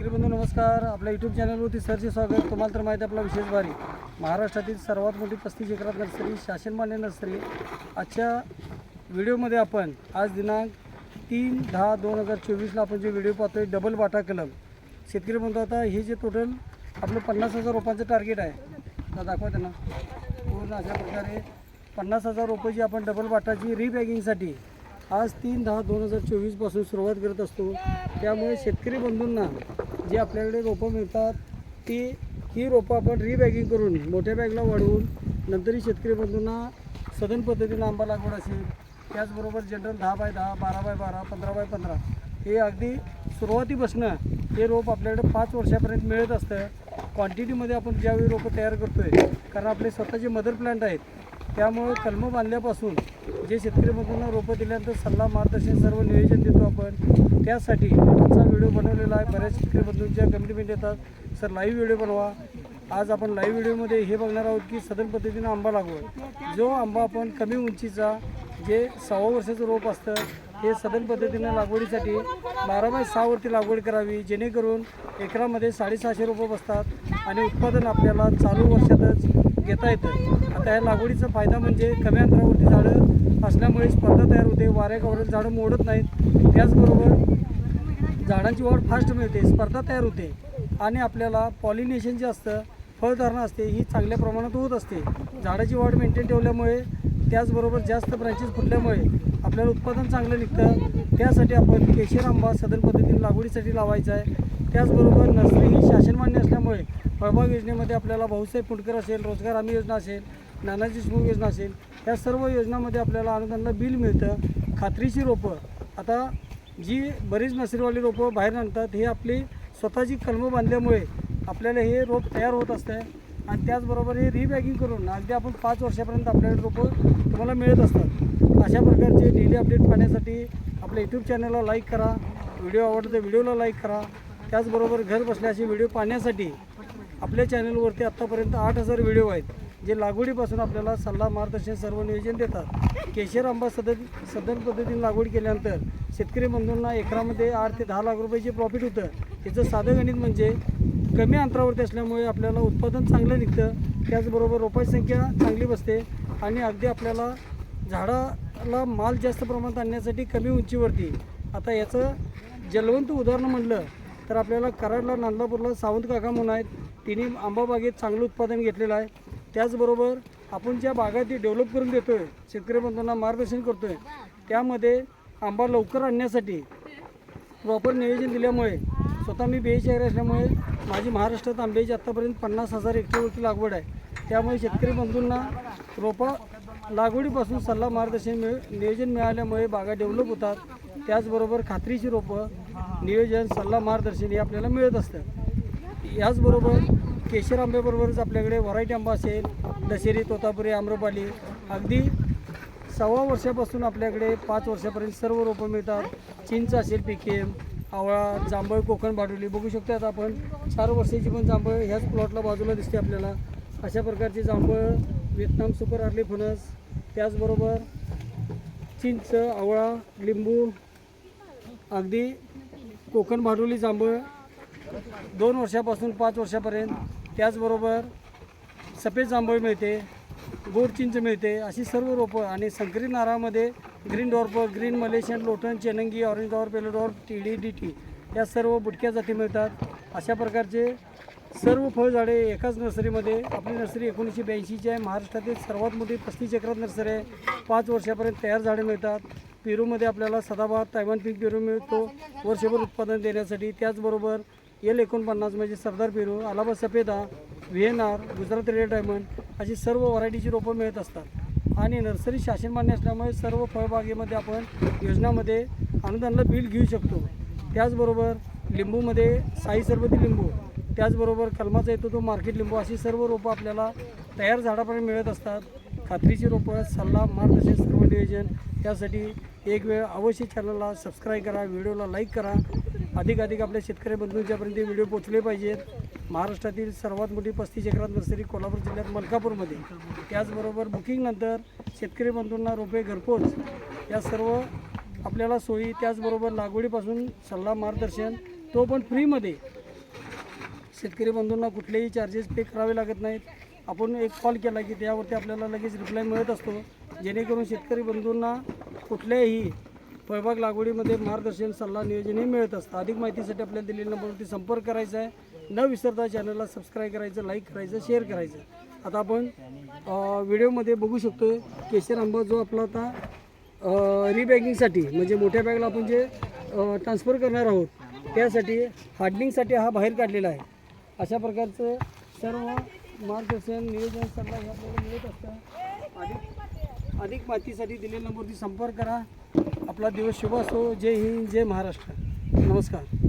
शेतकरी बंधू नमस्कार. आपल्या यूट्यूब चॅनलवरती सरचे स्वागत. तुम्हाला तर माहिती आपला विशेष भारी महाराष्ट्रातील सर्वात मोठी पस्तीस एकरात नर्सरी शासनमान्य नर्सरी. आजच्या व्हिडिओमध्ये आपण आज दिनांक तीन दहा दोन हजार चोवीसला आपण जे व्हिडिओ पाहतोय डबल वाटा कलम. शेतकरी बंधू आता हे जे टोटल आपलं पन्नास हजार रोपांचं टार्गेट आहे आता दाखवा त्यांना. पूर्ण अशा प्रकारे पन्नास हजार रोपं जी आपण डबल वाटाची रिपॅकिंगसाठी आज तीन दहा दोन हजार चोवीसपासून सुरुवात करत असतो. त्यामुळे शेतकरी बंधूंना जे आपल्याकडे रोपं मिळतात ती ही रोपं आपण रिबॅगिंग करून मोठ्या बॅगला वाढवून नंतरही शेतकरी बंधूंना सदन पद्धतीनं आंबा लागवड असेल त्याचबरोबर जनरल दहा बाय दहा बारा बाय बारा पंधरा बाय पंधरा हे अगदी सुरुवातीपासनं हे रोप आपल्याकडे पाच वर्षापर्यंत मिळत असतं. क्वांटिटीमध्ये आपण ज्यावेळी रोपं तयार करतो आहे कारण आपले स्वतःचे मदर प्लांट आहेत त्यामुळे कलमं बांधल्यापासून जे शेतकरी बंधूंना रोपं दिल्यानंतर सल्ला मार्गदर्शन सर्व नियोजन देतो आपण. त्यासाठी आमचा व्हिडिओ बनवलेला आहे. बऱ्याच शेतकरी बंधूंच्या कमिटमेंट येतात सर लाईव्ह व्हिडिओ बनवा. आज आपण लाईव्ह व्हिडिओमध्ये हे बघणार आहोत की सदन पद्धतीनं आंबा लागवड. जो आंबा आपण कमी उंचीचा जे सव्वा वर्षाचं रोप असतं हे सदन पद्धतीनं लागवडीसाठी बारा बाय सहावरती लागवड करावी जेणेकरून एकरामध्ये साडेसहाशे रोपं बसतात आणि उत्पादन आपल्याला चालू वर्षातच घेता येतं. आता या लागवडीचा फायदा म्हणजे कमी अंतरावरती झाडं असल्यामुळे स्पर्धा तयार होते वाऱ्या झाडं मोडत नाहीत. त्याचबरोबर झाडांची वाढ फास्ट मिळते स्पर्धा तयार होते. आणि आपल्याला पॉलिनेशन जे असतं फळधारणा असते ही चांगल्या प्रमाणात होत असते. झाडाची वाढ मेंटेन ठेवल्यामुळे त्याचबरोबर जास्त ब्रांचेस फुटल्यामुळे आपल्याला उत्पादन चांगलं निघतं. त्यासाठी आपण केशर आंबा सदन पद्धतीने लागवडीसाठी लावायचा आहे. त्याचबरोबर नर्सरी ही शासनमान्य असल्यामुळे फळबाग योजनेमध्ये आपल्याला भाऊसाहेब फुंडकर असेल रोजगार हमी योजना असेल नानाजी देशमुख योजना असेल या सर्व योजनामध्ये आपल्याला अनुदानला बिल मिळतं. खात्रीची रोपं. आता जी बरीच नर्सरीवाली रोपं बाहेर आणतात हे आपली स्वतःची कलमं बांधल्यामुळे आपल्याला हे रोप तयार होत असतं आणि त्याचबरोबर हे रिबॅगिंग करून अगदी आपण पाच वर्षापर्यंत आपल्याकडे रोपं तुम्हाला मिळत असतात. अशा प्रकारचे डेली अपडेट पाहण्यासाठी आपल्या यूट्यूब चॅनलला लाईक करा. व्हिडिओ आवडतो व्हिडिओला लाईक करा. त्याचबरोबर घर बसल्याचे व्हिडिओ पाहण्यासाठी आपल्या चॅनलवरती आत्तापर्यंत आठ हजार व्हिडिओ आहेत जे लागवडीपासून आपल्याला सल्ला मार्गदर्शन सर्व नियोजन देतात. केशर आंबा सदन सदन पद्धतीने लागवड केल्यानंतर शेतकरी बंधूंना एकरामध्ये आठ ते दहा लाख रुपयाचे प्रॉफिट होतं. त्याचं साधं गणित म्हणजे कमी अंतरावरती असल्यामुळे आपल्याला उत्पादन चांगलं निघतं. त्याचबरोबर रोपाची संख्या चांगली बसते आणि अगदी आपल्याला झाडाला माल जास्त प्रमाणात आणण्यासाठी कमी उंचीवरती. आता याचं जलवंत उदाहरण म्हटलं तर आपल्याला कराडला नांदापूरला सावंत काका म्हणून आहेत. तिने आंबा बागेत चांगलं उत्पादन घेतलेलं आहे. त्याचबरोबर आपण ज्या बागा ती डेव्हलप करून देतो आहे शेतकरी बंधूंना मार्गदर्शन करतो आहे त्यामध्ये आंबा लवकर आणण्यासाठी प्रॉपर नियोजन दिल्यामुळे स्वतः मी बेचाळीस असल्यामुळे माझी महाराष्ट्रात आंब्याची आत्तापर्यंत पन्नास हजार हेक्टरवरती लागवड आहे. त्यामुळे शेतकरी बंधूंना रोपं लागवडीपासून सल्ला मार्गदर्शन मिळ नियोजन मिळाल्यामुळे बागा डेव्हलप होतात. त्याचबरोबर खात्रीची रोपं नियोजन सल्ला मार्गदर्शन हे आपल्याला मिळत असतं. याचबरोबर केशर आंब्याबरोबरच आपल्याकडे व्हरायटी आंबा असेल दशेरी तोतापुरी आम्रपाली अगदी सव्वा वर्षापासून आपल्याकडे पाच वर्षापर्यंत सर्व रोपं मिळतात. चिंच असेल पिकेम आवळा जांभळ कोकण बाडोली बघू शकतो आता आपण चार वर्षाची पण जांभळ ह्याच प्लॉटला बाजूला दिसते आपल्याला. अशा प्रकारची जांभळ व्हिएतनाम सुपर आर्ली फणस त्याचबरोबर चिंच आवळा लिंबू अगदी कोकण भाडोली जांभळ दोन वर्षापासून पाच वर्षापर्यंत त्याचबरोबर सफेद जांभूळ मिळते गोड चिंच मिळते अशी सर्व रोपं आणि संकरित नारळामध्ये ग्रीन डॉर्प ग्रीन मलेशियन लोटन चेनंगी orange dwarf yellow dwarf T D D T या सर्व बुटक्या जाती मिळतात. अशा प्रकारचे सर्व फळझाडे एकाच नर्सरीमध्ये. आपली नर्सरी एकोणीसशे ब्याऐंशीची आहे. महाराष्ट्रातील सर्वात मोठी पस्तीस एकरात नर्सरी आहे. पाच वर्षापर्यंत तयार झाडे मिळतात. पेरूमध्ये आपल्याला सदाबहार तायवान पीक पेरू मिळतो. वर्षभर उत्पादन देण्यासाठी. त्याचबरोबर एल एकोणपन्नास म्हणजे सरदार पेरू अलाबा सफेदा व्हिएनआर गुजरात रेड डायमंड अशी सर्व व्हरायटीची रोपं मिळत असतात. आणि नर्सरी शासन मान्य असल्यामुळे सर्व फळबागेमध्ये आपण योजनामध्ये अनुदानाला बिल घेऊ शकतो. त्याचबरोबर लिंबूमध्ये साई सरबती लिंबू त्याचबरोबर कलमाचा येतो तो मार्केट लिंबू अशी सर्व रोपं आपल्याला तयार झाडापर्यंत मिळत असतात. खात्रीची रोपं सल्ला मार्गदर्शन सर्व नियोजन त्यासाठी एक वेळ अवश्य चॅनलला सबस्क्राईब करा व्हिडिओला लाईक करा. अधिकाधिक आपल्या शेतकरी बंधूंच्यापर्यंत व्हिडिओ पोचले पाहिजेत. महाराष्ट्रातील सर्वात मोठी पस्तीस एकरात नर्सरी कोल्हापूर जिल्ह्यात मलकापूरमध्ये. त्याचबरोबर बुकिंगनंतर शेतकरी बंधूंना रोपे घरपोच या सर्व आपल्याला सोयी त्याचबरोबर लागवडीपासून सल्ला मार्गदर्शन तो पण फ्रीमध्ये शेतकरी बंधूंना कुठलेही चार्जेस पे करावे लागत नाहीत. आपण एक कॉल केला की त्यावरती आपल्याला लगेच रिप्लाय मिळत असतो. जेणेकरून शेतकरी बंधूंना कुठल्याही फळबाग लागवडीमध्ये मार्गदर्शन सल्ला नियोजनही मिळत असतं. अधिक माहितीसाठी आपल्याला दिलेल्या नंबरवरती संपर्क करायचा आहे. न विसरता चॅनलला सबस्क्राईब करायचं लाईक करायचं शेअर करायचं. आता आपण व्हिडिओमध्ये बघू शकतो केशर आंबा जो आपला आता रिबॅगिंगसाठी म्हणजे मोठ्या बॅगला आपण जे ट्रान्सफर करणार आहोत त्यासाठी हार्डनिंगसाठी हा बाहेर काढलेला आहे. अशा प्रकारचं सर्व मार्गदर्शन नियोजन सल्ला हे आपल्याला मिळत असतं अधिक अधिक माहितीसाठी दिलेल्या नंबरवरती संपर्क करा. आपला दिवस शुभ असो. जय हिंद जय महाराष्ट्र. नमस्कार.